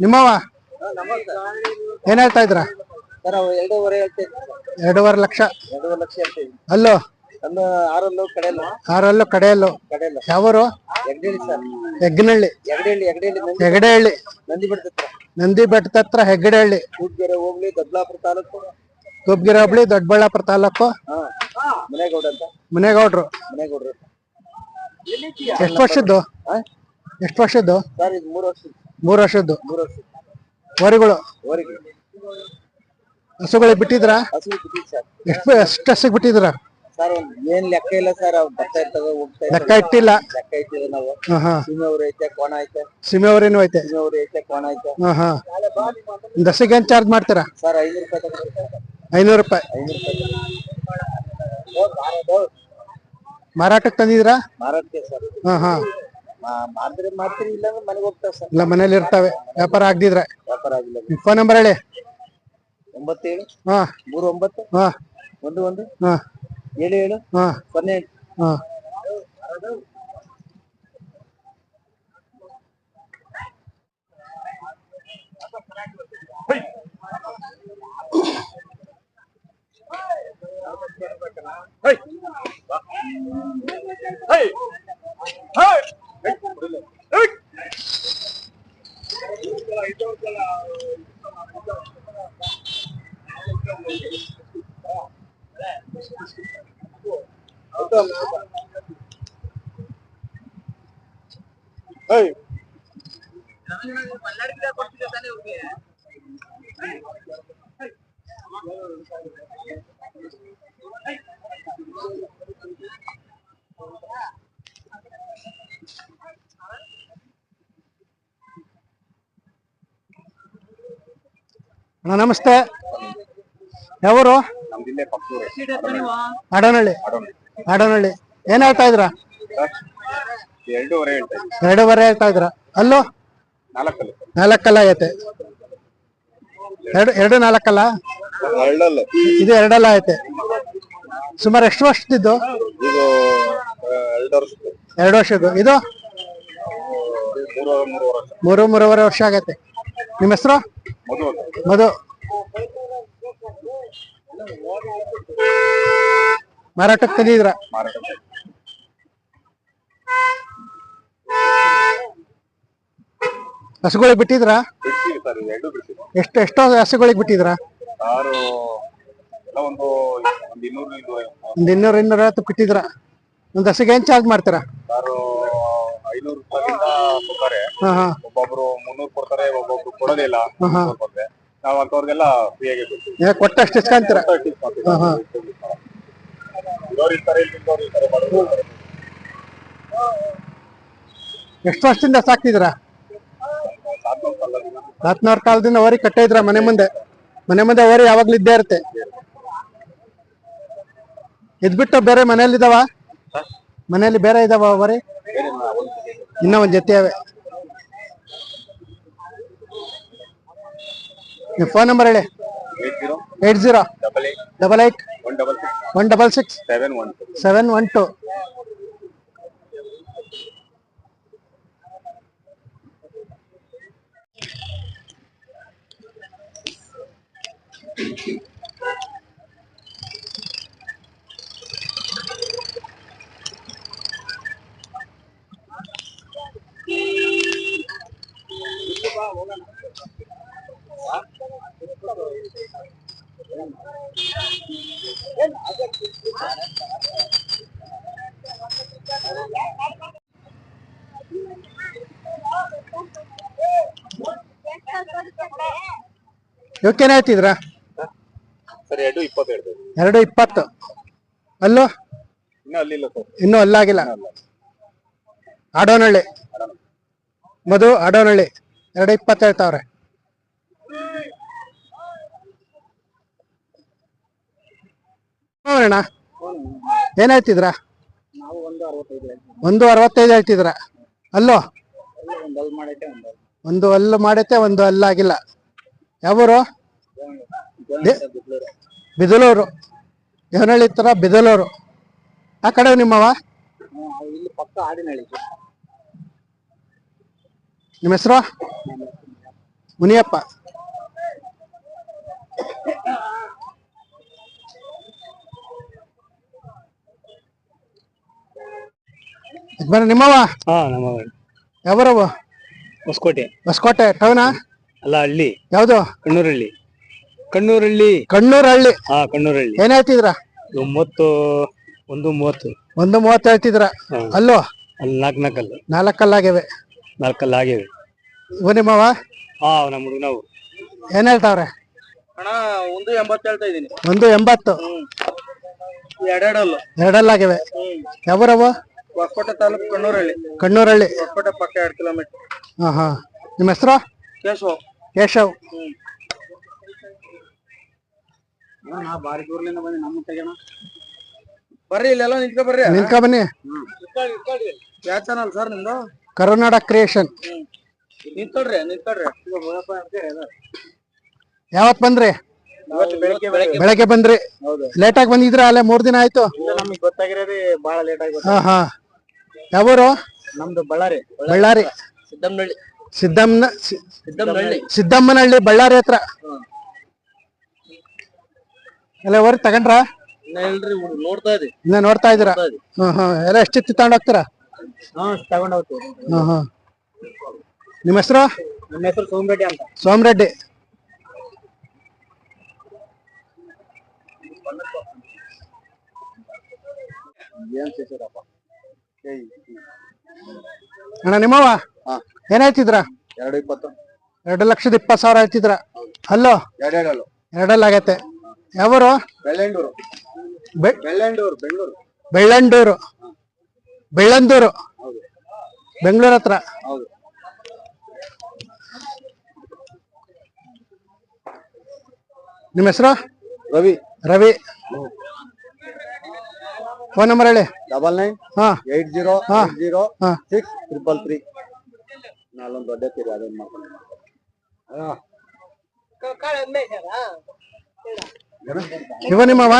ನಿಮ್ಮವ ಏನ್ ಹೇಳ್ತಾ ಇದ್ರ? ಎರಡೂವರೆ ಲಕ್ಷ. ಎರಡೂವರೆ ಲಕ್ಷ ಹೇಳ್ತೀವಿ ಅಲ್ಲೋ. ಆರಲ್ಲು ಕಡೆಯಲ್ಲ? ಆರಲ್ಲೂ ಕಡೆಯಲ್ಲೂ. ಕಡೆಯಲ್ಲ? ಯಾವರು? ಎಗ್ಡೇಳಿ ಸರ್. ಹೆಗ್ನಹಳ್ಳಿ ಹೆಗ್ಗನಹಳ್ಳಿ ಹೆಗ್ಡೆಹಳ್ಳಿ ನಂದಿ ಹೆಗಡೆಹಳ್ಳಿ ನಂದಿ ಬಿಡ್ತತ್ರ ನಂದಿ ಬೆಟ್ಟದ ಹತ್ರ ಹೆಗ್ಗಡೆಹಳ್ಳಿ. ಕೂಡ್ಗೆರೆ ಹೋಗ್ಲಿ ದೊಡ್ಡಬಳ್ಳಾಪುರ ತಾಲೂಕು. ಗುಬ್ಗಿರ ಹೋಬಳಿ ದೊಡ್ಡಬಳ್ಳಾಪುರ ತಾಲೂಕು. ಹಾ. ಮನೆಗೌಡ ಅಂತ. ಮುನೇಗೌಡ್ರು. ಮನೆಗೌಡ್ರು ಎಷ್ಟು ವರ್ಷದ್ದು? ಎಷ್ಟು ವರ್ಷದ್ದು? ಸರ್ ಇದು ಮೂರು ವರ್ಷ ಮೂರು ವರ್ಷದ್ದು. ಮೂರು ವರ್ಷ ವರಿಗಳು ಅವರಿಗೆ ಹಸುಗಳಿಗೆ ಬಿಟ್ಟಿದ್ರ? ಹಸು ಬಿಟ್ಟಿದ್ದು ಸರ್. ಎಷ್ಟು ಎಷ್ಟು ಹಸಿಗೆ ಬಿಟ್ಟಿದ್ರ ಸರ್ ಏನ್ ಲೆಕ್ಕ ಇಲ್ಲ ಸರ್ ಅವ್ರು ಬರ್ತಾ ಇರ್ತದ ಹೋಗ್ತಾ ಲೆಕ್ಕ ಇಟ್ಟಿಲ್ಲ. ಲೆಕ್ಕ ಇಟ್ಟಿದೆ ನಾವು. ಹಾ ಹಾ. ಸೀಮೆಯವ್ರು ಐತೆ ಕೋಣ ಐತೆ. ಸೀಮೆವರೇನು ಐತೆ? ಸೀಮೆಯವ್ರು ಐತೆ ಕೋಣ ಐತೆ. ಹಾ ಹಾ. ಹಸಿಗೆ ಏನ್ ಚಾರ್ಜ್ ಮಾಡ್ತೀರಾ? ಸರ್ ಐನೂರು ರೂಪಾಯಿ ತಗೊಂಡ್ರೆ ಐನೂರು ರೂಪಾಯಿ. ಐನೂರು ರೂಪಾಯಿ. ಮಾರಾಟಕ್ಕೆ ತಂದಿದ್ರಾ ಮಾರಾಟಕ್ಕೆ ಸರ್. ಹಾ ಹಾ. ಮಾಡಿದ್ರೆ ಮಾಡ್ತೀರಿ ಇಲ್ಲಾಂದ್ರೆ ಮನೆಗೆ ಹೋಗ್ತಾವೆ ಸರ್. ಇಲ್ಲ ಮನೇಲಿ ಇರ್ತವೆ. ವ್ಯಾಪಾರ ಆಗ್ದಿದ್ರೆ. ವ್ಯಾಪಾರ ಆಗಿಲ್ಲ. ಫೋನ್ ನಂಬರ್ ಹೇಳಿ. ಒಂಬತ್ತೇಳು? ಹಾ. ಮೂರು ಒಂಬತ್ತು? ಹಾ. ಒಂದು ಒಂದು? ಹಾ. ಏಳು ಏಳು ಹಾ. ಸೊನ್ನೆ ಎಂಟು ಹಾ. ಅಣ್ಣ ನಮಸ್ತೆ. ಯಾವರು? ಅಡನಹಳ್ಳಿ ಅಡನಹಳ್ಳಿ ಏನ್ ಹೇಳ್ತಾ ಇದ್ರ ಎರಡೂವರೆ ಹೇಳ್ತಾ ಇದ್ದೀವಿ ಎರಡೂವರೆ ಹೇಳ್ತಾ ಇದ್ರ ಅಲ್ಲೋ? ನಾಲ್ಕಲ್ಲಿ. ನಾಲ್ಕಲ್ಲ ಐತೆ. ಎರಡು ಎರಡು ನಾಲ್ಕಲ್ಲ? ಎರಡಲ್ಲ. ಇದು ಎರಡಲ್ಲ ಐತೆ. ಸುಮಾರು ಎಷ್ಟು ವರ್ಷದಿದ್ದು ಇದು ಎರಡು ವರ್ಷ ಎರಡು ವರ್ಷದ್ದು. ಇದು? ಮೂರು ಮೂರು ವರ್ಷ. ಮೂರು ಮೂರುವರೆ ವರ್ಷ ಆಗೈತೆ. ನಿಮ್ಮ ಹೆಸರು? ಮಧು ಮಧು. ಮಾರಾಟಕ್ಕೆ ತಂದಿದ್ರ ಮಾರಾಟ ಹಸುಗಳಿಗೆ ಬಿಟ್ಟಿದ್ರ? ಬಿಡ್ತೀವಿ ಸರ್ ಎರಡು ಬಿಡ್ತೀವಿ. ಎಷ್ಟು ಎಷ್ಟೋ ಹಸುಗಳಿಗೆ ಬಿಟ್ಟಿದ್ರ? ಆರು ಎಲ್ಲ ಒಂದು ಒಂದು ಇನ್ನೂರು ಇದು ಒಂದ್ ಇನ್ನೂರ ಇನ್ನೂರ ಐವತ್ತು ಬಿಟ್ಟಿದ್ರ? ಒಂದ್ ಹಸುಗೆ ಏನ್ ಚಾರ್ಜ್ ಮಾಡ್ತೀರಾ? ಸಾರು ಐನೂರು ರೂಪಾಯಿಂದ ಕೊಡ್ತಾರೆ. ಹಾ ಹಾ. ಒಬ್ಬೊಬ್ರು ಮುನ್ನೂರು ಕೊಡ್ತಾರೆ ಒಬ್ಬೊಬ್ರು ಕೊಡೋದಿಲ್ಲ ಹಾ, ಹಾ. ಮುನ್ನೂರು ನಾವು ಅಂತವ್ರಿಗೆಲ್ಲ ಫ್ರೀಯಾಗಿ ಬಿಡ್ತೀವಿ ಏ, ಕೊಟ್ಟಷ್ಟು ಇಸ್ಕೊಂತೀರ ಹಾ, ಹಾ. ಇರೋರು ಇರ್ತಾರೆ ಇಲ್ದಿದ್ದವ್ರು ಇರ್ತಾರೆ ಬಡವ್ರು ಇರ್ತಾರೆ. ಎಷ್ಟು ವರ್ಷದಿಂದ. ಹತ್ನೂರ್ ಕಾಲದಿಂದ ಹೊರಿ ಕಟ್ಟೆ ಇದ್ರ ಮನೆ ಮುಂದೆ? ಮನೆ ಮುಂದೆ ಅವರಿ ಯಾವಾಗ್ಲೂ ಇದ್ದೇ ಇರುತ್ತೆ. ಇದ್ಬಿಟ್ಟು ಬೇರೆ ಮನೇಲಿ ಇದಾವ ಮನೆಯಲ್ಲಿ ಬೇರೆ ಇದಾವ ಅವರಿ? ಇನ್ನ ಒಂದ್ ಜೊತೆ ಅವೆ. ನಿಮ್ ಫೋನ್ ನಂಬರ್ ಹೇಳಿ. Eight zero double eight double eight one double six one double six seven one two. Seven one two ಇವಕ್ಕೇನ್ ಹೇಳ್ತಿದ್ರ ಸರ್ ಎರಡು ಇಪ್ಪತ್ತು ಹೇಳ್ತೇವೆ ಎರಡು ಇಪ್ಪತ್ತು. ಅಲ್ಲೋ? ಇನ್ನೂ ಅಲ್ಲಿಲ್ಲ ಸರ್. ಇನ್ನೂ ಅಲ್ಲಾಗಿಲ್ಲ. ಆಡೋನಹಳ್ಳಿ. ಮಧು ಆಡೋನಹಳ್ಳಿ. ಎರಡು ಇಪ್ಪತ್ತು ಹೇಳ್ತಾವ್ರೆ. ಅಣ್ಣ ಏನ್ ಹೇಳ್ತಿದ್ರ? ಒಂದು ಅರವತ್ತೈದು ಹೇಳ್ತಿದ್ರ? ಅಲ್ಲೋ? ಒಂದು ಅಲ್ಲಿ ಮಾಡೈತೆ ಒಂದು ಅಲ್ಲಾಗಿಲ್ಲ ಯಾವೂರು? ಬಿದಲೂರು. ದೇವನಹಳ್ಳಿ ತರ ಬಿದಲೂರು. ಆ ಕಡೆ ನಿಮ್ಮವ? ಇಲ್ಲಿ ಪಕ್ಕ ನಿಮ್ಮ ಹೆಸರು? ಮುನಿಯಪ್ಪ. ಬರ ನಿಮ್ಮವ? ಹಾ ನಮ್ಮ ಯಾವರವು ಹೊಸಕೋಟೆ. ಹೊಸಕೋಟೆ ಟೌನಾ? ಅಲ್ಲ ಹಳ್ಳಿ. ಯಾವ್ದು? ಕಣ್ಣೂರಳ್ಳಿ ಕಣ್ಣೂರಳ್ಳಿ ಕಣ್ಣೂರಳ್ಳಿ ಹಾ ಕಣ್ಣೂರಳ್ಳಿ ಏನ್ ಹೇಳ್ತಿದ್ರ? ಮೂವತ್ತು ಒಂದು ಮೂವತ್ತು. ಒಂದು ಮೂವತ್ತು ಹೇಳ್ತಿದ್ರ. ಅಲ್ಲೋ? ಅಲ್ಲಿ ನಾಲ್ಕು ನಾಲ್ಕಲ್ಲ. ನಾಲ್ಕಲ್ಲಾಗಿವೆ ನಾಲ್ಕಲ್ಲ ಆಗಿವೆ ಇವ ನಿಮ್ಮವ ಹಾ ನಮ್ಮ ಹುಡುಗ ನಾವು. ಏನ್ ಹೇಳ್ತಾವ್ರೆ? ಅಣ್ಣ ಒಂದು ಎಂಬತ್ತು ಹೇಳ್ತಾ ಇದ್ದೀನಿ. ಒಂದು ಎಂಬತ್ತು. ಎರಡೆರಡಲ್ಲು. ಎರಡಲ್ಲಾಗಿವೆ ಯಾವ ಹೊಸಕೋಟೆ ತಾಲೂಕು ಕಣ್ಣೂರಳ್ಳಿ ಕಣ್ಣೂರಳ್ಳಿ ಹೊಸಕೋಟೆ ಪಕ್ಕ ಎರಡು ಕಿಲೋಮೀಟರ್. ಹಾ ಹಾ ನಿಮ್ಮ ಹೆಸರು? ಕೇಶವ್. ಕೇಶವ್. ನಾ ಬಾರಿ ದೂರ್ಲಿಂದ ಬಂದಿ. ನಮ್ಮ ತೆಗೆಣ ಬರ್ರಿ ಇಲ್ಲೆಲ್ಲ ನಿಂತ್ಕೊ ಬರ್ರಿ. ನಿಲ್ಕ ಬನ್ನಿ. ಯಾವ ಚಾನಲ್ ಸರ್ ನಿಮ್ದು? ಕರುನಾಡ ಕ್ರಿಯೇಷನ್ ನಿಂತ್ಕೊಳ್ರಿ ನಿಂತ್ಕೊಳ್ರಿ ಯಾವತ್ ಬಂದ್ರಿ? ಬೆಳಿಗ್ಗೆ ಬಂದ್ರಿ. ಹೌದು. ಲೇಟ್ ಆಗಿ ಬಂದಿದ್ರ ಅಲ್ಲೇ ಮೂರ್ ದಿನ ಆಯ್ತು. ನಮಗೆ ಗೊತ್ತಾಗಿರೋದೇ ಬಹಳ ಲೇಟ್ ಆಗಿ ಹಾ ಹಾ. ಯಾವೂರು? ನಮ್ದು ಬಳ್ಳಾರಿ. ಬಳ್ಳಾರಿ. ಸಿದ್ದಮ್ಮನಹಳ್ಳಿ. ಸಿದ್ದಮ್ಮನ ಸಿದ್ದಮ್ಮನಹಳ್ಳಿ. ಬಳ್ಳಾರಿ ಹತ್ರ. ಎಲ್ಲ ಹೊರಗೆ ತಗೊಂಡ್ರ? ಇಲ್ರಿ ನೋಡ್ತಾ ಇದಿ ಇನ್ನ ನೋಡ್ತಾ ಇದೀರಾ ಹಾ ಹಾ ಎಲ್ಲ ಎಷ್ಟಿತ್ತು ತಗೊಂಡ್ ಹೋಗ್ತೀರಾ? ಹಾ ತಗೊಂಡ್ ಹೋಗ್ತೀವಿ. ಹಾ ಹಾ ನಿಮ್ಮ ಹೆಸರು? ನನ್ನ ಹೆಸರು ಸೋಮರೆಡ್ಡಿ ಅಂತ. ಸೋಮರೆಡ್ಡಿ ಅಣ್ಣ ನಿಮ್ಮವ ಏನಾಯ್ತಿದ್ರ ಎರಡು ಇಪ್ಪತ್ತು. ಎರಡು ಲಕ್ಷದ ಇಪ್ಪತ್ತು ಸಾವಿರ ಆಯ್ತಿದ್ರ ಅಲ್ಲೋ? ಎರಡೆರಡಲ್ಲು ಎರಡಲ್ಲ ಆಗೈತೆ ಯಾವರು? ಬೆಳ್ಳಂಡೂರು. ಬೆ- ಬೆಳ್ಳಂಡೂರು ಬೆಂಗಳೂರು. ಬೆಳ್ಳಂಡೂರು. ಬೆಳ್ಳಂದೂರು. ಹೌದು. ಬೆಂಗಳೂರು ಹತ್ರ. ಹೌದು. ನಿಮ್ಮ ಹೆಸರು? ರವಿ. ರವಿ. ಫೋನ್ ನಂಬರ್ ಹೇಳಿ. ಡಬಲ್ ನೈನ್ ಹಾ. ಏಟ್ ಜೀರೋ ಹಾ. ಜೀರೋ ಹಾ. Six triple three. ನಾಲ್ಲೊಂದು ದೊಡ್ಡ ತೀರಿ ಅದನ್ನ ಮಾಡ್ಕೊಂಡು ಇವ ನಿಮ್ಮವ?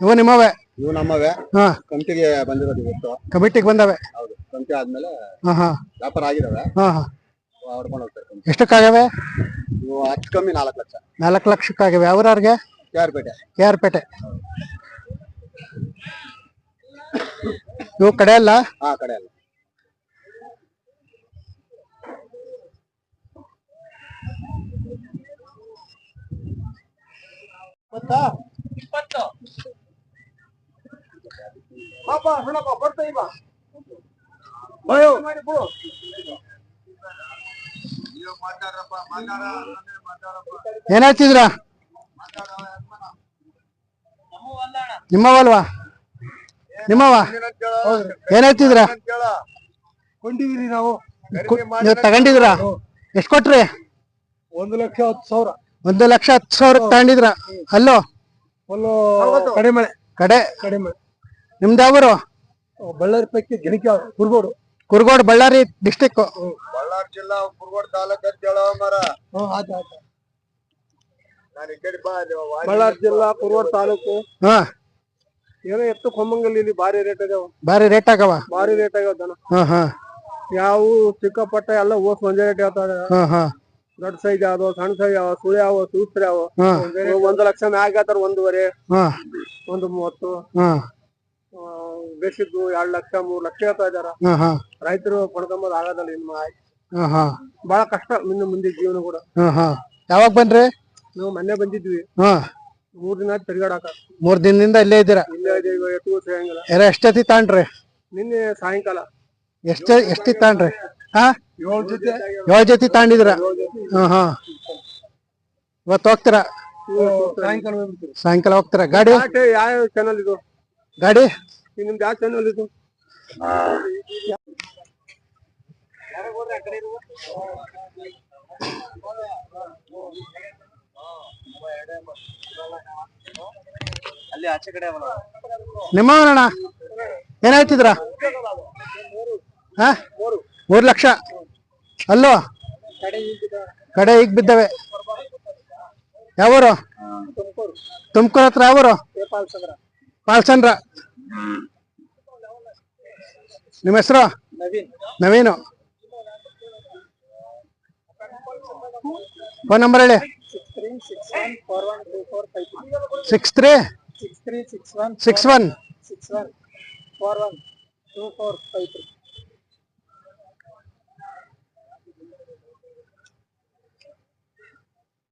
ಇವ ನಿಮ್ಮವೇ? ಇವು ನಮ್ಮವೇ. ಹಾ. ಕಮಿಟಿಗೆ ಬಂದಿರೋದು ಇವತ್ತು. ಕಮಿಟಿಗೆ ಬಂದವೆ. ಹೌದು ಕಂತಿ ಆದ್ಮೇಲೆ ಹಾ ಹಾ. ವ್ಯಾಪಾರ ಆಗಿದಾವೆ. ಹಾ ಹಾ. ಹೊಡ್ಕೊಂಡು ಹೋಗ್ತಾರೆ ಎಷ್ಟಕ್ಕಾಗವೆ ಇವು ಹತ್ತು ಕಮ್ಮಿ ನಾಲ್ಕು ಲಕ್ಷ. ನಾಲ್ಕು ಲಕ್ಷಕ್ಕಾಗವೆ ಅವ್ರವ್ರಿಗೆ K R Pete K R Pete ಇವು ಕಡೆ ಅಲ್ಲ? ಹಾ ಕಡೆ ಅಲ್ಲ. ಇಪ್ಪತ್ತು? ಪಾಪ ನೋಡಪ್ಪ ಬರ್ತಾ ಇವ ಏನ್ ಹೇಳ್ತಿದ್ರ ನಿಮ್ಮವಲ್ವಾ? ನಿಮ್ಮವ? ಏನ್ ಹೇಳ್ತಿದ್ರ ಕೊಂಡಿದೀರಿ ನಾವು. ನೀವು ತಗೊಂಡಿದ್ರ ಎಷ್ಟ್ ಕೊಟ್ರಿ? ಒಂದು ಲಕ್ಷ ಹತ್ತು ಸಾವಿರ. ಒಂದು ಲಕ್ಷ ಹತ್ತು ಸಾವಿರ ತಗೊಂಡಿದ್ರ ಅಲ್ಲೋ? ಕಡೆ ಕಡಿಮೆ ಕಡೆ? ಕಡಿಮೆ ನಿಮ್ದು ಯಾವೂರು? ಬಳ್ಳಾರಿ ಪೈಕಿ ಗಿಣಿಕೆ ಕುರ್ಗೋಡು. ಕುರ್ಗೋಡ್ ಬಳ್ಳಾರಿ ಡಿಸ್ಟಿಕ್ ಬಳ್ಳಾರಿ ಜಿಲ್ಲಾ ಕುರ್ಗೋಡ್ ತಾಲೂಕು ಅಂತ ಮರ. ಬಳ್ಳಾರಿ ಜಿಲ್ಲಾ ಕುರ್ಗೋಡ್ ತಾಲೂಕು. ಹಾ. ಏನೋ ಎತ್ತು ಕೊಮ್ಮಂಗಲ್ ಇಲ್ಲಿ ಭಾರಿ ರೇಟ್ ಅದಾವ. ಬಾರಿ ರೇಟ್ ಆಗವ. ಭಾರಿ ರೇಟ್ ಆಗ್ಯಾವ ದನ. ಹಾ ಹಾ. ಯಾವ ಚಿಕ್ಕಪಟ್ಟ ಎಲ್ಲ ಓಸ್ ಒಂದೇ ರೇಟ್ ಹೇಳ್ತಾರೆ ಹಾ ಹಾ. ದೊಡ್ಡ ಸೈಜ್ ಯಾವ್ದು ಸಣ್ಣ ಸೈಜ್ ಯಾವ ಸುಳಿ ಯಾವ ಸೂತ್ರ ಯಾವ ಹಾ. ಒಂದು ಲಕ್ಷ ಮ್ಯಾಗ ಹೇಳ್ತಾರ ಒಂದೂವರೆ ಹಾ. ಒಂದು ಮೂವತ್ತು. ಹಾ. ಬೇಸಿದ್ದು ಎರಡ್ ಲಕ್ಷ ಮೂರ್ ಲಕ್ಷ ಹೇಳ್ತಾ ಇದಾರ ಹಾ ಹಾ. ರೈತರು ಪಡ್ಕೊಂಬೋದು ಆಗೋದಲ್ಲ ಇನ್ ಆಯ್ತು ಹಾ ಹಾ. ಬಹಳ ಕಷ್ಟ ಇನ್ನು ಮುಂದೆ ಜೀವನ ಕೂಡ. ಹಾ ಹಾ. ಯಾವಾಗ ಬನ್ರಿ? ನಾವು ಮೊನ್ನೆ ಬಂದಿದ್ವಿ. ಹಾ. ಮೂರ್ ದಿನ ತಿರ್ಗಾಡಕ. ಮೂರ್ ದಿನದಿಂದ ಇಲ್ಲೇ ಇದ್ದೀರಾ? ಇಲ್ಲೇ ಇದೀವಿ ಎತ್ತು ಸಿಗಂಗಿಲ್ಲ ಎಲ್ಲ ಎಷ್ಟೊತ್ತಿ ತಾಂಡ್ರಿ ನಿನ್ನೆ ಸಾಯಂಕಾಲ. ಎಷ್ಟ ಎಷ್ಟಿ ತಾಂಡ್ರಿ ಹಾ? ಏಳ್ ಜೊತೆ. ಏಳ್ ಜೊತೆ. ತಾಂಡಿದ್ರ ಹಾ ಹಾ. ಇವತ್ತು ಹೋಗ್ತೀರಾ? ಸಾಯಂಕಾಲ ಸಾಯಂಕಾಲ ಹೋಗ್ತೀರಾ? ಗಾಡಿ? ಯಾವ ಚಾನಲ್ ಇದು? ಗಾಡಿ? ನಿಮ್ದು ಯಾವ ಚಾನಲ್ ಇದು? ಅಲ್ಲಿ ಆಚೆ ಕಡೆ ನಿಮ್ಮ ಅಣ್ಣ ಏನ್ ಹೇಳ್ತಿದ್ರ ಹಾ? ಮೂರ್ ಲಕ್ಷ. ಅಲ್ಲೋ? ಕಡೆ ಈಗ ಬಿದ್ದವೆ. ಯಾವರು? ತುಮಕೂರು ಹತ್ರ ಯಾವೂರು? ಪಾಲ್ಸಂದ್ರ. ನಿಮ್ಮ ಹೆಸರು? ನವೀನ್. ಫೋನ್ ನಂಬರ್ ಹೇಳಿ. Six three six one six one four one two four five three